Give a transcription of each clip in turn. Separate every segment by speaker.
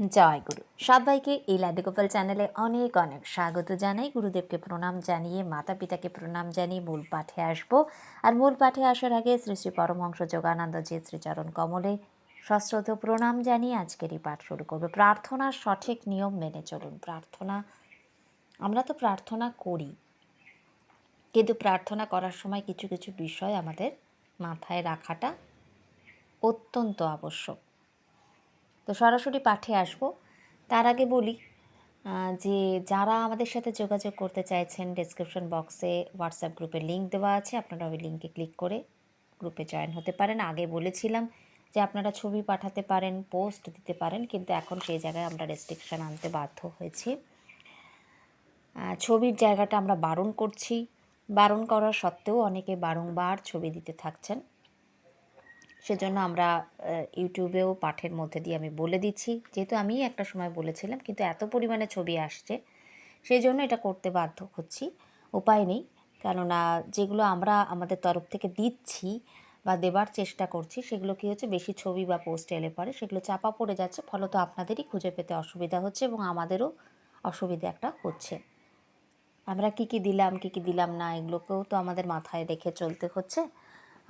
Speaker 1: জয় গুরু সবাইকে এই লাড্ডু গোপাল চ্যানেলে অনেক অনেক স্বাগত জানাই। গুরুদেবকে প্রণাম জানিয়ে মাতা পিতাকে প্রণাম জানিয়ে মূল পাঠে আসব। আর মূল পাঠে আসার আগে শ্রী শ্রী পরমহংস যোগানন্দজি শ্রীচরণ কমলে সশ্রদ্ধ প্রণাম জানিয়ে আজকের এই পাঠ শুরু করবে। প্রার্থনার সঠিক নিয়ম মেনে চলুন। প্রার্থনা, আমরা তো প্রার্থনা করি, কিন্তু প্রার্থনা করার সময় কিছু কিছু বিষয় আমাদের মাথায় রাখাটা অত্যন্ত আবশ্যক। তো সরাসরি পাঠে আসব। তার আগে বলি যে যারা আমাদের সাথে যোগাযোগ করতে চাইছেন ডেসক্রিপশন বক্সে হোয়াটসঅ্যাপ গ্রুপের লিঙ্ক দেওয়া আছে, আপনারা ওই লিঙ্কে ক্লিক করে গ্রুপে জয়েন হতে পারেন। আগে বলেছিলাম যে আপনারা ছবি পাঠাতে পারেন পোস্ট দিতে পারেন, কিন্তু এখন সেই জায়গায় আমরা রেস্ট্রিকশন আনতে বাধ্য হয়েছি। ছবির জায়গাটা আমরা বারণ করছি। বারণ করা সত্ত্বেও অনেকে বারংবার ছবি দিতে থাকছেন। সেজন্য আমরা ইউটিউবেও পাঠের মধ্যে দিয়ে আমি বলে দিচ্ছি। যেহেতু আমি একটা সময় বলেছিলাম, কিন্তু এত পরিমাণে ছবি আসছে সেই জন্য এটা করতে বাধ্য হচ্ছি। উপায় নেই, কেননা যেগুলো আমরা আমাদের তরফ থেকে দিচ্ছি বা দেবার চেষ্টা করছি, সেগুলো কী হচ্ছে, বেশি ছবি বা পোস্ট এলে পরে সেগুলো চাপা পড়ে যাচ্ছে, ফলত আপনাদেরই খুঁজে পেতে অসুবিধা হচ্ছে এবং আমাদেরও অসুবিধা একটা হচ্ছে। আমরা কি কি দিলাম, কি কি দিলাম না, এগুলোকেও তো আমাদের মাথায় রেখে চলতে হচ্ছে।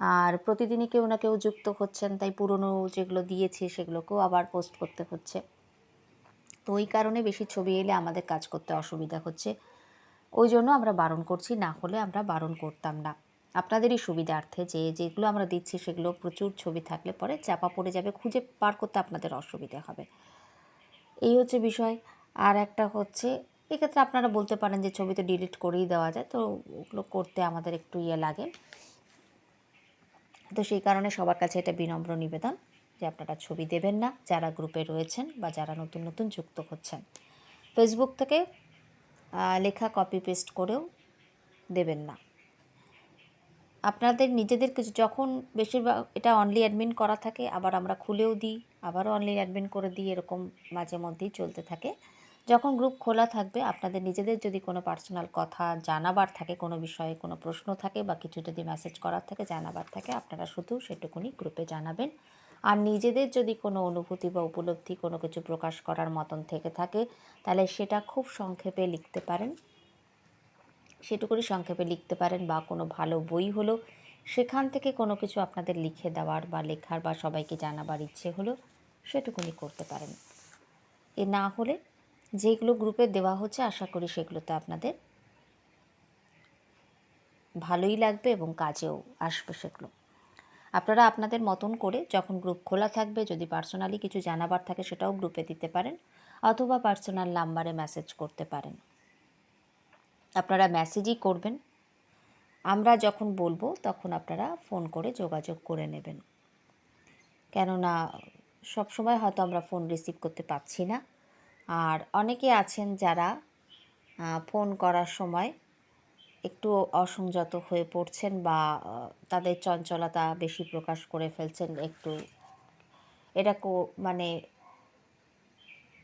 Speaker 1: আর প্রতিদিনই কেউ না কেউ যুক্ত হচ্ছেন, তাই পুরনো যেগুলো দিয়েছি সেগুলোকেও আবার পোস্ট করতে হচ্ছে। তো ওই কারণে বেশি ছবি এলে আমাদের কাজ করতে অসুবিধা হচ্ছে। ওই জন্য আমরা বারণ করছি, না হলে আমরা বারণ করতাম না। আপনাদেরই সুবিধার্থে যে যেগুলো আমরা দিচ্ছি সেগুলো প্রচুর ছবি থাকলে পরে চাপা পড়ে যাবে, খুঁজে পার করতে আপনাদের অসুবিধা হবে। এই হচ্ছে বিষয়। আর একটা হচ্ছে, এক্ষেত্রে আপনারা বলতে পারেন যে ছবি তো ডিলিট করেই দেওয়া যায়, তো ওগুলো করতে আমাদের একটু ইয়ে লাগে। তো সেই কারণে সবার কাছে এটা বিনম্র নিবেদন যে আপনারা ছবি দেবেন না, যারা গ্রুপে রয়েছেন বা যারা নতুন নতুন যুক্ত হচ্ছেন। ফেসবুক থেকে লেখা কপি পেস্ট করেও দেবেন না। আপনাদের নিজেদের কিছু, যখন বেশিরভাগ এটা অনলি অ্যাডমিন করা থাকে, আবার আমরা খুলেও দিই, আবারও অনলি অ্যাডমিন করে দিই, এরকম মাঝে মধ্যেই চলতে থাকে। যখন গ্রুপ খোলা থাকবে, আপনাদের নিজেদের যদি কোনো পার্সোনাল কথা জানাবার থাকে, কোনো বিষয়ে কোনো প্রশ্ন থাকে বা কিছু যদি মেসেজ করার থাকে, জানাবার থাকে, আপনারা শুধু সেটুকুনি গ্রুপে জানাবেন। আর নিজেদের যদি কোনো অনুভূতি বা উপলব্ধি কোনো কিছু প্রকাশ করার মতন থেকে থাকে, তাহলে সেটা খুব সংক্ষেপে লিখতে পারেন। সেটুকুনি সংক্ষেপে লিখতে পারেন বা কোনো ভালো বই হলো, সেখান থেকে কোনো কিছু আপনাদের লিখে দেওয়ার বা লেখার বা সবাইকে জানাবার ইচ্ছে হলো, সেটুকুনি করতে পারেন। এ না হলে যেগুলো গ্রুপে দেওয়া হচ্ছে, আশা করি সেগুলোতে আপনাদের ভালোই লাগবে এবং কাজেও আসবে সেগুলো। আপনারা আপনাদের মতন করে যখন গ্রুপ খোলা থাকবে, যদি পার্সোনালি কিছু জানাবার থাকে সেটাও গ্রুপে দিতে পারেন অথবা পার্সোনাল নাম্বারে মেসেজ করতে পারেন। আপনারা মেসেজই করবেন। আমরা যখন বলব, তখন আপনারা ফোন করে যোগাযোগ করে নেবেন। কেননা সব সময় হয়তো আমরা ফোন রিসিভ করতে পারছি না। আর অনেকে আছেন যারা ফোন করার সময় একটু অসংযত হয়ে পড়ছেন বা তাদের চঞ্চলতা বেশি প্রকাশ করে ফেলছেন একটু। এটা মানে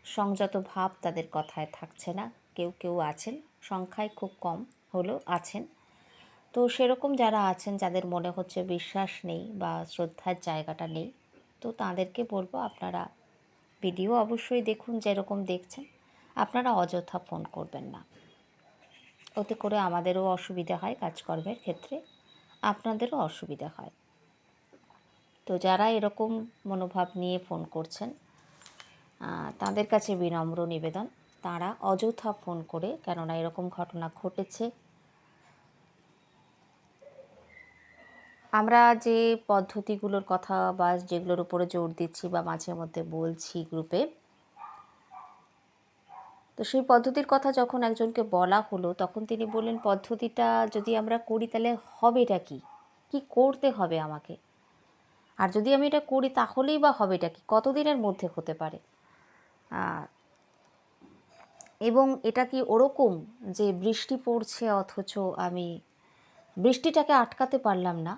Speaker 1: সংযত ভাব তাদের কথায় থাকছে না। কেউ কেউ আছেন, সংখ্যায় খুব কম হলেও আছেন। তো সেরকম যারা আছেন, যাদের মনে হচ্ছে বিশ্বাস নেই বা শ্রদ্ধার জায়গাটা নেই, তো তাদেরকে বলব আপনারা ভিডিও অবশ্যই দেখুন যেরকম দেখছেন। আপনারা অযথা ফোন করবেন না। ওতে করে আমাদেরও অসুবিধা হয় কাজকর্মের ক্ষেত্রে। আপনাদেরও অসুবিধা হয়। তো যারা এরকম মনোভাব নিয়ে ফোন করছেন তাদের কাছে বিনম্র নিবেদন। তারা অযথা ফোন করে কেননা এরকম ঘটনা ঘটেছে আমরা যে পদ্ধতিগুলোর কথা বা যেগুলোর উপরে জোর দিচ্ছি বা মাঝে মধ্যে বলছি গ্রুপে তো সেই পদ্ধতির কথা যখন একজনকে বলা হলো, তখন তিনি বললেন, পদ্ধতিটা যদি আমরা করি তাহলে হবেটা কি? কি করতে হবে আমাকে? আর যদি আমি এটা করি তাহলেই বা হবেটা কি? কতদিনের মধ্যে হতে পারে? এবং এটা কি ওরকম যে বৃষ্টি পড়ছে অথচ আমি বৃষ্টিটাকে আটকাতে পারলাম না?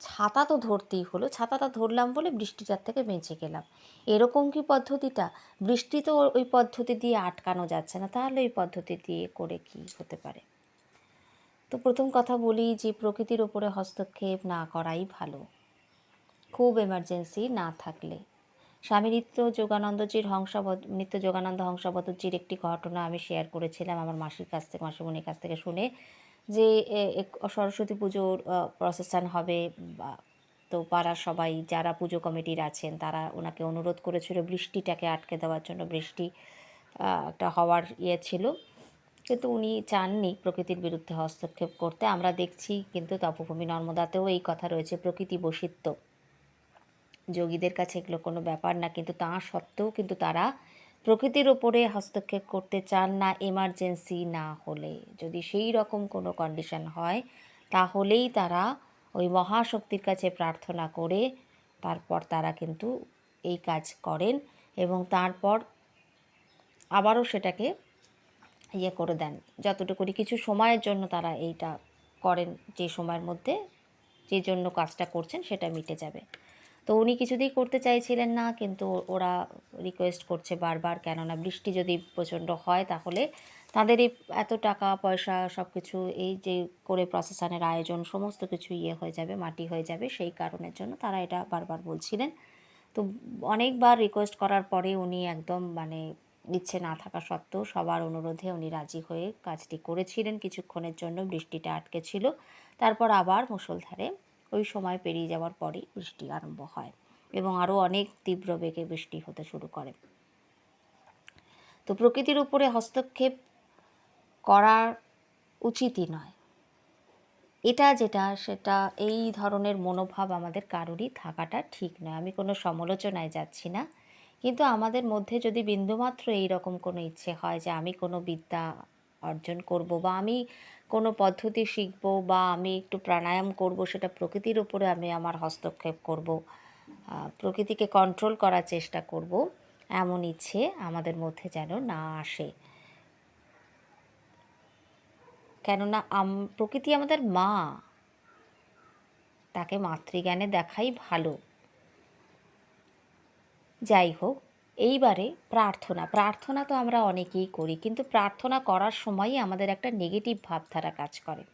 Speaker 1: ছাতা তো ধরতেই হলো, ছাতাটা ধরলাম বলে বৃষ্টিটার থেকে বেঁচে গেলাম। এরকম কি পদ্ধতিটা? বৃষ্টি তো ওই পদ্ধতি দিয়ে আটকানো যাচ্ছে না, তাহলে ওই পদ্ধতি দিয়ে করে কি হতে পারে? তো প্রথম কথা বলি যে প্রকৃতির ওপরে হস্তক্ষেপ না করাই ভালো। খুব এমার্জেন্সি না থাকলে। স্বামী নিত্য যোগানন্দজির হংসাবত নিত্য যোগানন্দ হংসাবতজির একটি ঘটনা আমি শেয়ার করেছিলাম আমার মাসির কাছ থেকে, মাসিমণির কাছ থেকে শুনে। যে সরস্বতী পুজোর প্রসেশন হবে, বা, তো পাড়ার সবাই যারা পুজো কমিটির আছেন, তারা ওনাকে অনুরোধ করেছিল বৃষ্টিটাকে আটকে দেওয়ার জন্য। বৃষ্টি একটা হওয়ার ইয়ে ছিল। কিন্তু উনি চাননি প্রকৃতির বিরুদ্ধে হস্তক্ষেপ করতে। আমরা দেখছি কিন্তু তপভূমি নর্মদাতেও এই কথা রয়েছে, প্রকৃতি বসিত্ব। যোগীদের কাছে এগুলো কোনো ব্যাপার না, কিন্তু তা সত্ত্বেও কিন্তু তারা প্রকৃতির ওপরে হস্তক্ষেপ করতে চান না এমার্জেন্সি না হলে। যদি সেই রকম কোনো কন্ডিশন হয়, তাহলেই তারা ওই মহাশক্তির কাছে প্রার্থনা করে, তারপর তারা কিন্তু এই কাজ করেন এবং তারপর আবারও সেটাকে ইয়ে করে দেন। যতটুকুনি কিছু সময়ের জন্য তারা এইটা করেন, যে সময়ের মধ্যে যে জন্য কাজটা করছেন সেটা মিটে যাবে। তো উনি কিছুতেই করতে চাইছিলেন না, কিন্তু ওরা রিকোয়েস্ট করছে বারবার, কেননা বৃষ্টি যদি প্রচণ্ড হয় তাহলে তাদের এই এত টাকা, পয়সা সব কিছু এই যে করে প্রসেশনের আয়োজন, সমস্ত কিছু ইয়ে হয়ে যাবে, মাটি হয়ে যাবে, সেই কারণের জন্য তারা এটা বারবার বলছিলেন। তো অনেকবার রিকোয়েস্ট করার পরে উনি একদম মানে ইচ্ছে না থাকা সত্ত্বেও সবার অনুরোধে উনি রাজি হয়ে কাজটি করেছিলেন। কিছুক্ষণের জন্য বৃষ্টিটা আটকে ছিল। তারপর আবার মুষলধারে ওই সময় পেরিয়ে যাওয়ার পরেই বৃষ্টি আরম্ভ হয় এবং আরও অনেক তীব্র বেগে বৃষ্টি হতে শুরু করে। তো প্রকৃতির উপরে হস্তক্ষেপ করার উচিতই নয়। এটা যেটা, সেটা এই ধরনের মনোভাব আমাদের কারোরই থাকাটা ঠিক নয়। আমি কোনো সমালোচনায় যাচ্ছি না। কিন্তু আমাদের মধ্যে যদি বিন্দুমাত্র এই রকম কোনো ইচ্ছে হয় যে আমি কোনো বিদ্যা অর্জন করব বা আমি কোনো পদ্ধতি শিখব বা আমি একটু প্রাণায়াম করব, সেটা প্রকৃতির উপরে আমি আমার হস্তক্ষেপ করব। প্রকৃতিকে কন্ট্রোল করার চেষ্টা করব। এমন ইচ্ছে আমাদের মধ্যে যেন না আসে। কেননা প্রকৃতি আমাদের মা। তাকে মাতৃজ্ঞানে দেখাই ভালো। যাই হোক এইবারে প্রার্থনা প্রার্থনা তো আমরা অনেকেই করি, কিন্তু প্রার্থনা করার সময়ই আমাদের একটা নেগেটিভ ভাবধারা কাজ করে।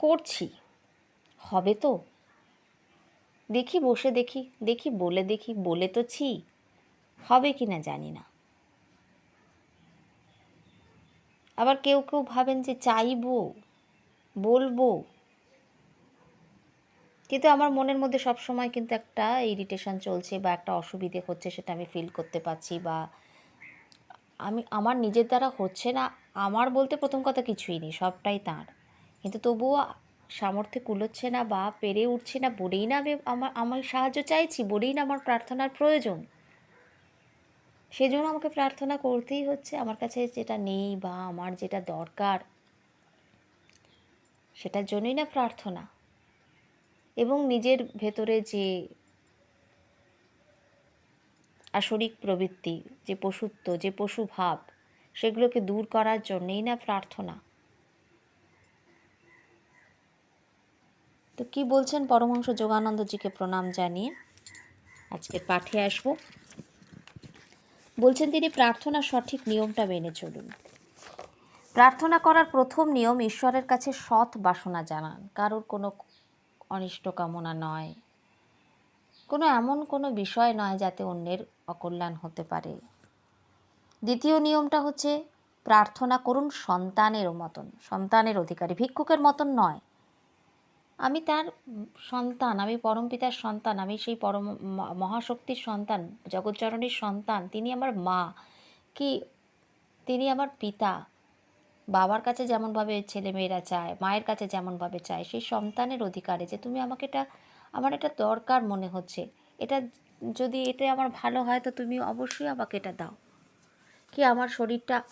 Speaker 1: করছি, হবে তো? দেখি, বসে দেখি দেখি, বলে দেখি, বলে তো ছি, হবে কি না জানি না। আবার কেউ কেউ ভাবেন যে চাইব, বলব। কিন্তু আমার মনের মধ্যে সব সময় কিন্তু একটা ইরিটেশন চলছে বা একটা অসুবিধে হচ্ছে সেটা আমি ফিল করতে পারছি বা আমি, আমার নিজের দ্বারা হচ্ছে না, আমার বলতে প্রথম কথা কিছুই নেই, সবটাই তার। কিন্তু তবুও সামর্থ্যে কুলোচ্ছে না বা পেরে উঠছে না বলেই না আমি আমার আমার সাহায্য চাইছি, বলেই না আমার প্রার্থনার প্রয়োজন। সেজন্য আমাকে প্রার্থনা করতেই হচ্ছে, আমার কাছে যেটা নেই বা আমার যেটা দরকার, সেটার জন্যই না প্রার্থনা। এবং নিজের ভেতরে যে আসরিক প্রবৃত্তি, যে পশুত্ব, যে পশু ভাব সেগুলোকে দূর করার জন্যেই না প্রার্থনা? তো কি বলছেন পরমহংস যোগানন্দজিকে প্রণাম জানিয়ে? আজকের পাঠে আসব। বলছেন, তিনি প্রার্থনার সঠিক নিয়মটা মেনে চলুন। প্রার্থনা করার প্রথম নিয়ম ঈশ্বরের কাছে সৎ বাসনা জানান। কারোর কোনো অনিষ্ট কামনা নয়। কোনো এমন কোনো বিষয় নয় যাতে অন্যের অকল্যাণ হতে পারে। দ্বিতীয় নিয়মটা হচ্ছে, প্রার্থনা করুন সন্তানের মতন। সন্তানের অধিকারী, ভিক্ষুকের মতন নয়। আমি তার সন্তান, আমি পরমপিতার সন্তান, আমি সেই পরম মহাশক্তির সন্তান জগৎচরণীর সন্তান, তিনি আমার মা, কি? তিনি আমার পিতা। বাবার কাছে যেমনভাবে ছেলেমেয়েরা চায়, মায়ের কাছে যেমনভাবে চায়, সেই সন্তানের অধিকারে যে তুমি আমাকে এটা, আমার এটা দরকার মনে হচ্ছে। এটা যদি এটা আমার ভালো হয় তো তুমি অবশ্যই আমাকে এটা দাও। কি আমার শরীরটা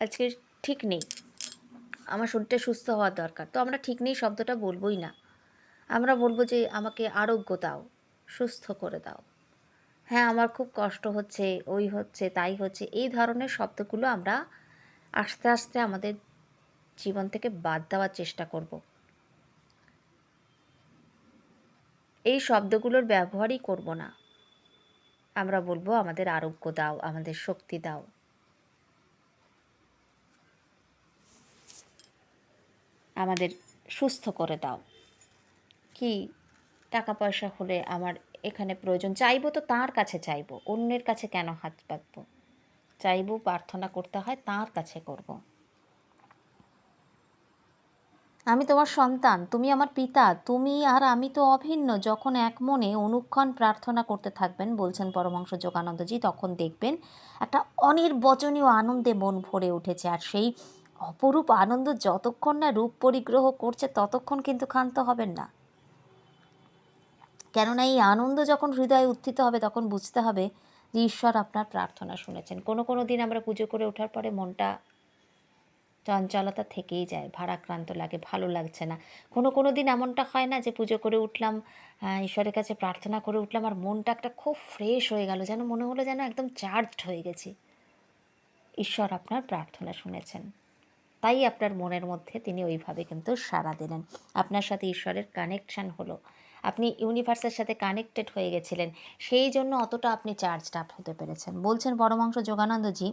Speaker 1: আজকে ঠিক নেই। আমার শরীরটা সুস্থ হওয়ার দরকার। তো আমরা ঠিক নেই শব্দটা বলবোই না। আমরা বলব যে আমাকে আরোগ্য দাও, সুস্থ করে দাও। হ্যাঁ আমার খুব কষ্ট হচ্ছে, ওই হচ্ছে, তাই হচ্ছে, এই ধরনের শব্দগুলো আমরা আস্তে আস্তে আমাদের জীবন থেকে বাদ দেওয়ার চেষ্টা করব। এই শব্দগুলোর ব্যবহারই করব না। আমরা বলব, আমাদের আরোগ্য দাও, আমাদের শক্তি দাও। আমাদের সুস্থ করে দাও। কি? টাকা পয়সা হলে আমার এখানে প্রয়োজন, চাইব তো তার কাছে চাইব, অন্যের কাছে কেন হাত পাতবো চাইব, প্রার্থনা করতে হয়, তার কাছে করব। আমি তোমার সন্তান, তুমি আমার পিতা, তুমি আর আমি তো অভিন্ন। যখন এক মনে অনুক্ষণ প্রার্থনা করতে থাকবেন, বলছেন পরমহংস যোগানন্দজি, তখন দেখবেন একটা অনির্বচনীয় আনন্দে মন ভরে উঠেছে। আর সেই অপরূপ আনন্দ যতক্ষণ না রূপ পরিগ্রহ করছে, ততক্ষণ কিন্তু ক্ষান্ত হবেন না। কেননা এই আনন্দ যখন হৃদয়ে উত্থিত হবে, তখন বুঝতে হবে যে ঈশ্বর আপনার প্রার্থনা শুনেছেন। কোনো কোনো দিন আমরা পুজো করে ওঠার পরে মনটা চঞ্চলতা থেকেই যায়, ভারাক্রান্ত লাগে, ভালো লাগছে না। কোনো কোনো দিন এমনটা হয় না যে পুজো করে উঠলাম ঈশ্বরের কাছে প্রার্থনা করে উঠলাম আর মনটা একটা খুব ফ্রেশ হয়ে গেল, যেন মনে হলো যেন একদম চার্জড হয়ে গেছি। ঈশ্বর আপনার প্রার্থনা শুনেছেন। তাই আপনার মনের মধ্যে তিনি ওইভাবে কিন্তু সাড়া দিলেন। আপনার সাথে ঈশ্বরের কানেকশান হলো। আপনি ইউনিভার্সের সাথে কানেক্টেড হয়ে গেছিলেন। সেই জন্য অতটা আপনি চার্জড আপ হতে পেরেছেন। বলছেন পরমাংশ যোগানন্দজি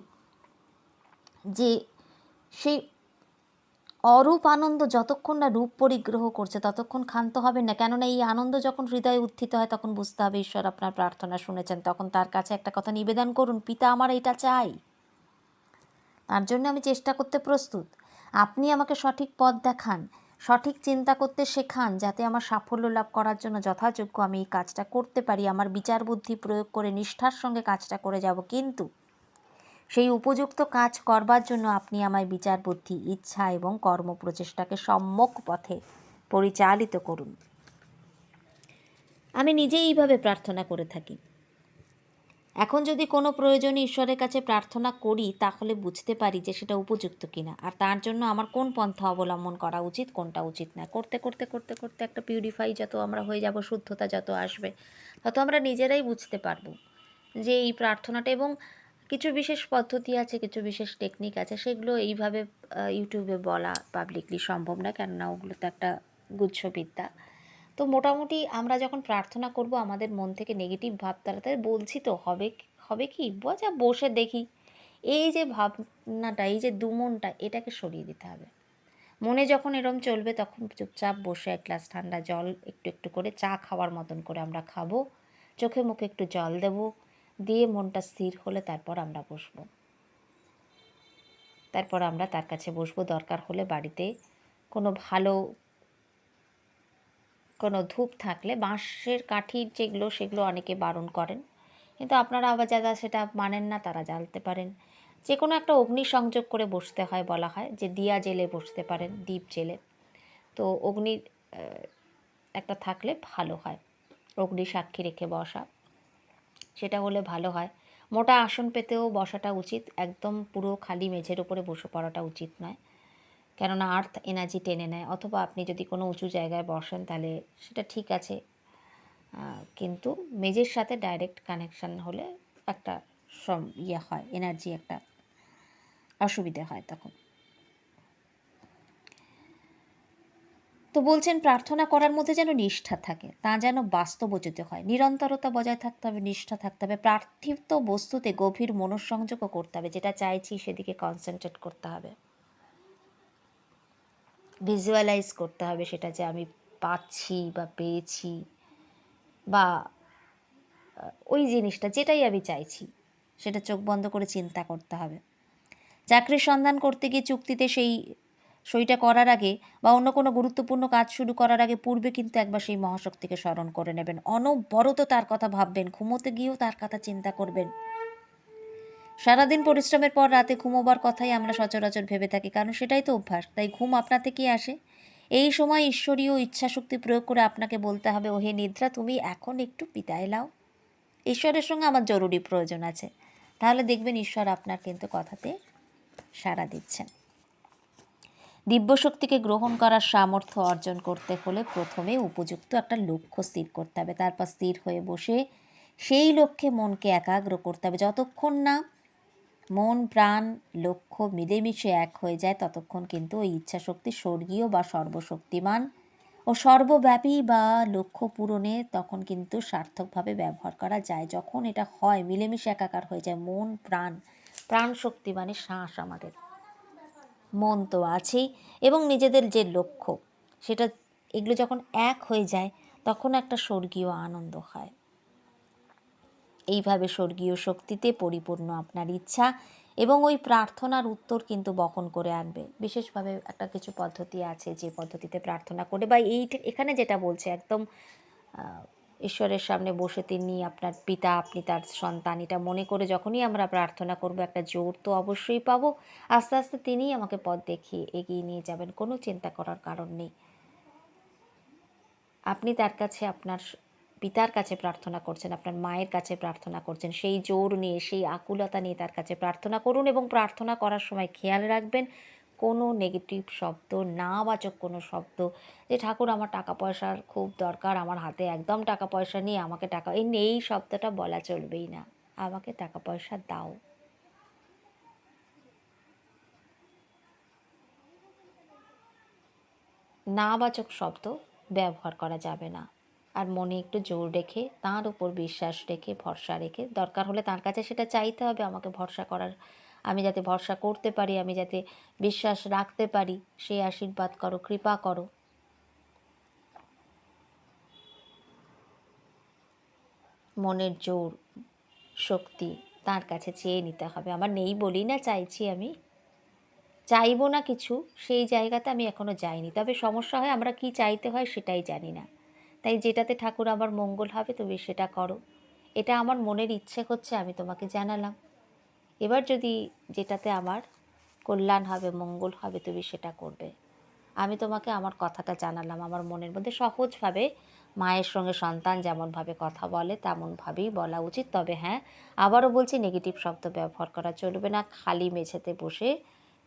Speaker 1: যে সেই অরূপ আনন্দ যতক্ষণ না রূপ পরিগ্রহ করছে, ততক্ষণ ক্ষান্ত হবেন না। কেননা এই আনন্দ যখন হৃদয়ে উত্থিত হয়, তখন বুঝতে হবে ঈশ্বর আপনার প্রার্থনা শুনেছেন। তখন তার কাছে একটা কথা নিবেদন করুন, পিতা আমার এটা চাই। তার জন্য আমি চেষ্টা করতে প্রস্তুত। আপনি আমাকে সঠিক পথ দেখান। সঠিক চিন্তা করতে শেখান যাতে আমার সাফল্য লাভ করার জন্য যথাযোগ্য আমি এই কাজটা করতে পারি, আমার বিচার বুদ্ধি প্রয়োগ করে নিষ্ঠার সঙ্গে কাজটা করে যাব। কিন্তু সেই উপযুক্ত কাজ করবার জন্য আপনি আমায় বিচার বুদ্ধি, ইচ্ছা এবং কর্ম প্রচেষ্টাকে সম্যক পথে পরিচালিত করুন। আমি নিজেই এইভাবে প্রার্থনা করে থাকি। এখন যদি কোনো প্রয়োজনে ঈশ্বরের কাছে প্রার্থনা করি, তাহলে বুঝতে পারি যে সেটা উপযুক্ত কিনা। আর তার জন্য আমার কোন পন্থা অবলম্বন করা উচিত, কোনটা উচিত না। করতে করতে করতে করতে একটা পিউরিফাই যত আমরা হয়ে যাব, শুদ্ধতা যত আসবে, তত আমরা নিজেরাই বুঝতে পারব যে এই প্রার্থনাটা এবং কিছু বিশেষ পদ্ধতি আছে, কিছু বিশেষ টেকনিক আছে, সেগুলো এইভাবে ইউটিউবে বলা পাবলিকলি সম্ভব না, কেননা ওগুলো তো একটা গুচ্ছবিদ্যা। তো মোটামুটি আমরা যখন প্রার্থনা করব, আমাদের মন থেকে নেগেটিভ ভাব তাড়াতে বলছি তো, হবে হবে কি? যা বসে দেখি। এই যে ভাবনাটা, এই যে দুমনটা, এটাকে সরিয়ে দিতে হবে। মনে যখন এরম চলবে, তখন চুপচাপ বসে এক গ্লাস ঠান্ডা জল, একটু একটু করে চা খাওয়ার মতন করে আমরা খাব। চোখে মুখে একটু জল দেব। দিয়ে মনটা স্থির হলে তারপর আমরা বসবো। তারপর আমরা তার কাছে বসবো। দরকার হলে বাড়িতে কোনো ভালো কোনো ধূপ থাকলে বাঁশের কাঠির যেগুলো, সেগুলো অনেকে বারণ করেন। কিন্তু আপনারা আবার যারা সেটা মানেন না, তারা জ্বালতে পারেন। যে কোনো একটা অগ্নি সংযোগ করে বসতে হয় বলা হয়, যে দিয়া জেলে বসতে পারেন, দ্বীপ জেলে। তো অগ্নি একটা থাকলে ভালো হয়, অগ্নি সাক্ষী রেখে বসা। সেটা হলে ভালো হয়। মোটা আসন পেতেও বসাটা উচিত, একদম পুরো খালি মেঝের উপরে বসে পড়াটা উচিত নয়। কেননা আর্থ এনার্জি টেনে নেয়। অথবা আপনি যদি কোনো উঁচু জায়গায় বসেন তাহলে সেটা ঠিক আছে। কিন্তু মেঝের সাথে ডাইরেক্ট কানেকশান হলে একটা সম ইয়ে হয় এনার্জি একটা অসুবিধে হয় তখন। তো বলছেন, প্রার্থনা করার মধ্যে যেন নিষ্ঠা থাকে, তা যেন বাস্তবোচিত হয়। নিরন্তরতা বজায় থাকতে হবে, নিষ্ঠা থাকতে হবে, প্রার্থিত বস্তুতে গভীর মনঃসংযোগও করতে হবে, যেটা চাইছি সেদিকে কনসেন্ট্রেট করতে হবে। ভিজুয়ালাইজ করতে হবে সেটা যে আমি পাচ্ছি বা পেয়েছি বা ওই জিনিসটা যেটাই আমি চাইছি, সেটা চোখ বন্ধ করে চিন্তা করতে হবে। চাকরির সন্ধান করতে গিয়ে চুক্তিতে সেই সইটা করার আগে বা অন্য কোনো গুরুত্বপূর্ণ কাজ শুরু করার আগে পূর্বে কিন্তু একবার সেই মহাশক্তিকে স্মরণ করে নেবেন। অনবরত তার কথা ভাববেন, ঘুমোতে গিয়েও তার কথা চিন্তা করবেন। সারাদিন পরিশ্রমের পর রাতে ঘুমোবার কথাই আমরা সচরাচর ভেবে থাকি, কারণ সেটাই তো অভ্যাস। তাই ঘুম আপনা থেকেই আসে? এই সময় ঈশ্বরীয় ইচ্ছাশক্তি প্রয়োগ করে আপনাকে বলতে হবে, ওহে নিদ্রা, তুমি এখন একটু বিদায় লাও ঈশ্বরের সঙ্গে আমার জরুরি প্রয়োজন আছে। তাহলে দেখবেন ঈশ্বর আপনার কিন্তু কথাতে সাড়া দিচ্ছেন। দিব্যশক্তিকে গ্রহণ করার সামর্থ্য অর্জন করতে হলে প্রথমে উপযুক্ত একটা লক্ষ্য স্থির করতে হবে। তারপর স্থির হয়ে বসে সেই লক্ষ্যে মনকে একাগ্র করতে হবে। যতক্ষণ না মন, প্রাণ, লক্ষ্য মিলেমিশে এক হয়ে যায় ততক্ষণ কিন্তু ওই ইচ্ছাশক্তি স্বর্গীয় বা সর্বশক্তিমান ও সর্বব্যাপী বা লক্ষ্য পূরণে তখন কিন্তু সার্থকভাবে ব্যবহার করা যায়। যখন এটা হয়, মিলেমিশে একাকার হয়ে যায়, মন, প্রাণ প্রাণ শক্তি মানে শ্বাস আমাদের। মন তো আছেই এবং নিজেদের যে লক্ষ্য, সেটা, এগুলো যখন এক হয়ে যায়, তখন একটা স্বর্গীয় আনন্দ হয়। এইভাবে স্বর্গীয় শক্তিতে পরিপূর্ণ আপনার ইচ্ছা এবং ওই প্রার্থনার উত্তর কিন্তু বহন করে আনবে। বিশেষভাবে একটা কিছু পদ্ধতি আছে যে পদ্ধতিতে প্রার্থনা করে বা এই এখানে যেটা বলছে একদম ঈশ্বরের সামনে বসে তিনি আপনার পিতা, আপনি তার সন্তান, এটা মনে করে যখনই আমরা প্রার্থনা করব একটা জোর তো অবশ্যই পাবো। আস্তে আস্তে তিনিই আমাকে পথ দেখিয়ে এগিয়ে নিয়ে যাবেন, কোনো চিন্তা করার কারণ নেই। আপনি তার কাছে আপনার পিতার কাছে প্রার্থনা করছেন, আপনার মায়ের কাছে প্রার্থনা করছেন, সেই জোর নিয়ে, সেই আকুলতা নিয়ে তার কাছে প্রার্থনা করুন এবং প্রার্থনা করার সময় খেয়াল রাখবেন, কোনো নেগেটিভ শব্দ না বাচক কোনো শব্দ যে, ঠাকুর, আমার টাকা পয়সার খুব দরকার, আমার হাতে একদম টাকা পয়সা নিয়ে আমাকে টাকা এই এই শব্দটা বলা চলবেই না। আমাকে টাকা পয়সা দাও। নাবাচক শব্দ ব্যবহার করা যাবে না। আর মনে একটু জোর রেখে, তার উপর বিশ্বাস রেখে, ভরসা রেখে, দরকার হলে তার কাছে সেটা চাইতে হবে, আমাকে ভরসা করার। আমি যাতে ভরসা করতে পারি, আমি যাতে বিশ্বাস রাখতে পারি সেই আশীর্বাদ করো, কৃপা করো। মনের জোর, শক্তি তার কাছে চেয়ে নিতে হবে। আমার নেই বলি না চাইছি আমি। চাইব না কিছু, সেই জায়গাতে আমি এখনও যাইনি। তবে সমস্যা হয়, আমরা কি চাইতে হয় সেটাই জানি না। তাই যেটাতে ঠাকুর আমার মঙ্গল হবে তুমি সেটা করো। এটা আমার মনের ইচ্ছে হচ্ছে, আমি তোমাকে জানালাম। এবার যদি যেটাতে আমার কল্যাণ হবে, মঙ্গল হবে, তুমি সেটা করবে। আমি তোমাকে আমার কথাটা জানালাম, আমার মনের মধ্যে সহজভাবে মায়ের সঙ্গে সন্তান যেমনভাবে কথা বলে, তেমনভাবেই বলা উচিত। তবে হ্যাঁ আবারও বলছি নেগেটিভ শব্দ ব্যবহার করা চলবে না, খালি মেঝেতে বসে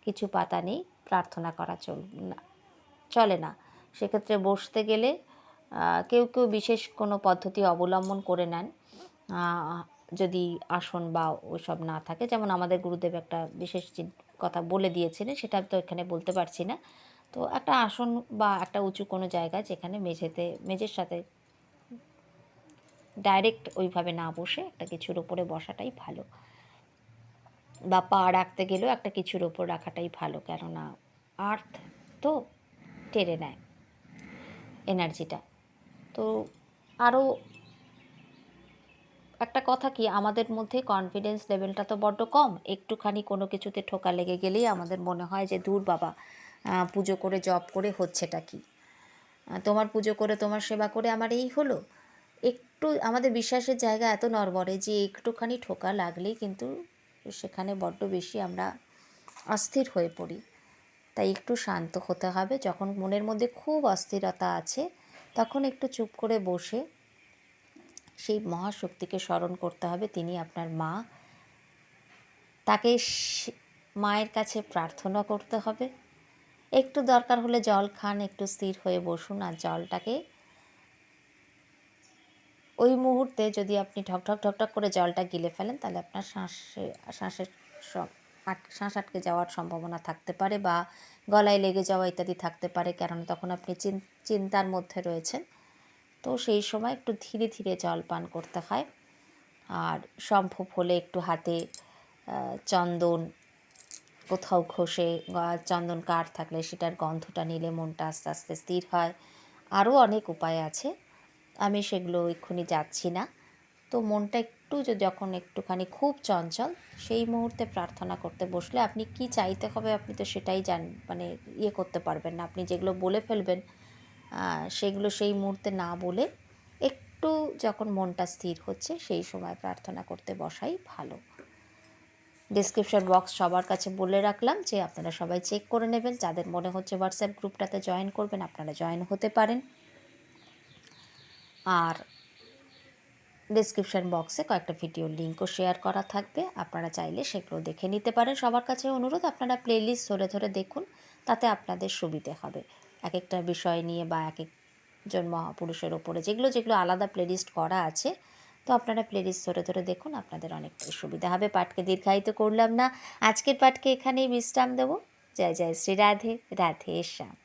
Speaker 1: কিছু পাতা নেই, প্রার্থনা করা চলবে না, চলে না। সেক্ষেত্রে বসতে গেলে কেউ কেউ বিশেষ কোনো পদ্ধতি অবলম্বন করে নেন। যদি আসন বা ওসব না থাকে, যেমন আমাদের গুরুদেব একটা বিশেষ কথা বলে দিয়েছিলেন, সেটা তো এখানে বলতে পারছি না। তো একটা আসন বা একটা উঁচু কোনো জায়গা যেখানে মেঝেতে, মেঝের সাথে ডাইরেক্ট ওইভাবে না বসে একটা কিছুর ওপরে বসাটাই ভালো। বা পা রাখতে গেলেও একটা কিছুর ওপর রাখাটাই ভালো, কেননা আর্থ তো টেরে নেয় এনার্জিটা তো আরও একটা কথা কি, আমাদের মধ্যে কনফিডেন্স লেভেলটা তো বড্ড কম। একটুখানি কোনো কিছুতে ঠোকা লেগে গেলেই আমাদের মনে হয় যে, দূর বাবা পুজো করে জব করে হচ্ছেটা কি? তোমার পুজো করে, তোমার সেবা করে আমার এই হলো। একটু আমাদের বিশ্বাসের জায়গা এত নরবরে যে, একটুখানি ঠোকা লাগলেই কিন্তু সেখানে বড্ড বেশি আমরা অস্থির হয়ে পড়ি। তাই একটু শান্ত হতে হবে। যখন মনের মধ্যে খুব অস্থিরতা আছে তখন একটু চুপ করে বসে সেই মহাশক্তিকে স্মরণ করতে হবে, তিনি আপনার মা। তাকে মায়ের কাছে প্রার্থনা করতে হবে। একটু দরকার হলে জল খান, একটু স্থির হয়ে বসুন আর জলটাকে ওই মুহূর্তে যদি আপনি ঠকঠক ঠকঠক করে জলটা গিলে ফেলেন, তাহলে আপনার শ্বাসে, শ্বাসের শ্বাস আটকে যাওয়ার সম্ভাবনা থাকতে পারে বা গলায় লেগে যাওয়া ইত্যাদি থাকতে পারে, কারণ তখন আপনি চিন- চিন্তার মধ্যে রয়েছেন। তো সেই সময় একটু ধীরে ধীরে জল পান করতে হয়। আর সম্ভব হলে একটু হাতে চন্দন কোথাও ঘষে চন্দন কাঠ থাকলে সেটার গন্ধটা নিলে মনটা আস্তে আস্তে স্থির হয়। আরও অনেক উপায় আছে। আমি সেগুলো এক্ষুনি যাচ্ছি না। তো মনটা একটু যখন একটুখানি খুব চঞ্চল, সেই মুহূর্তে প্রার্থনা করতে বসলে আপনি কি চাইতে হবে আপনি তো সেটাই জান মানে ইয়ে করতে পারবেন না। আপনি যেগুলো বলে ফেলবেন সেগুলো সেই মুহূর্তে না বলে একটু যখন মনটা স্থির হচ্ছে সেই সময় প্রার্থনা করতে বসাই ভালো। ডিসক্রিপশন বক্স সবার কাছে বলে রাখলাম যে, আপনারা সবাই চেক করে নেবেন। যাদের মনে হচ্ছে হোয়াটসঅ্যাপ গ্রুপটাতে জয়েন করবেন, আপনারা জয়েন হতে পারেন। আর ডিসক্রিপশন বক্সে কয়েকটা ভিডিও লিঙ্কও শেয়ার করা থাকবে। আপনারা চাইলে সেগুলো দেখে নিতে পারেন। সবার কাছে অনুরোধ, আপনারা প্লেলিস্ট ধরে ধরে দেখুন, তাতে আপনাদের সুবিধে হবে। এক একটা বিষয় নিয়ে বা এক একজন মহাপুরুষের ওপরে যেগুলো যেগুলো আলাদা প্লেলিস্ট করা আছে, তো আপনারা প্লেলিস্ট ধরে ধরে দেখুন, আপনাদের অনেকটাই সুবিধা হবে। পাঠকে দীর্ঘায়িত করলাম না। আজকের পাঠকে এখানেই বিশ্রাম দেবো। জয় জয়, শ্রী রাধে রাধে, শ্যাম।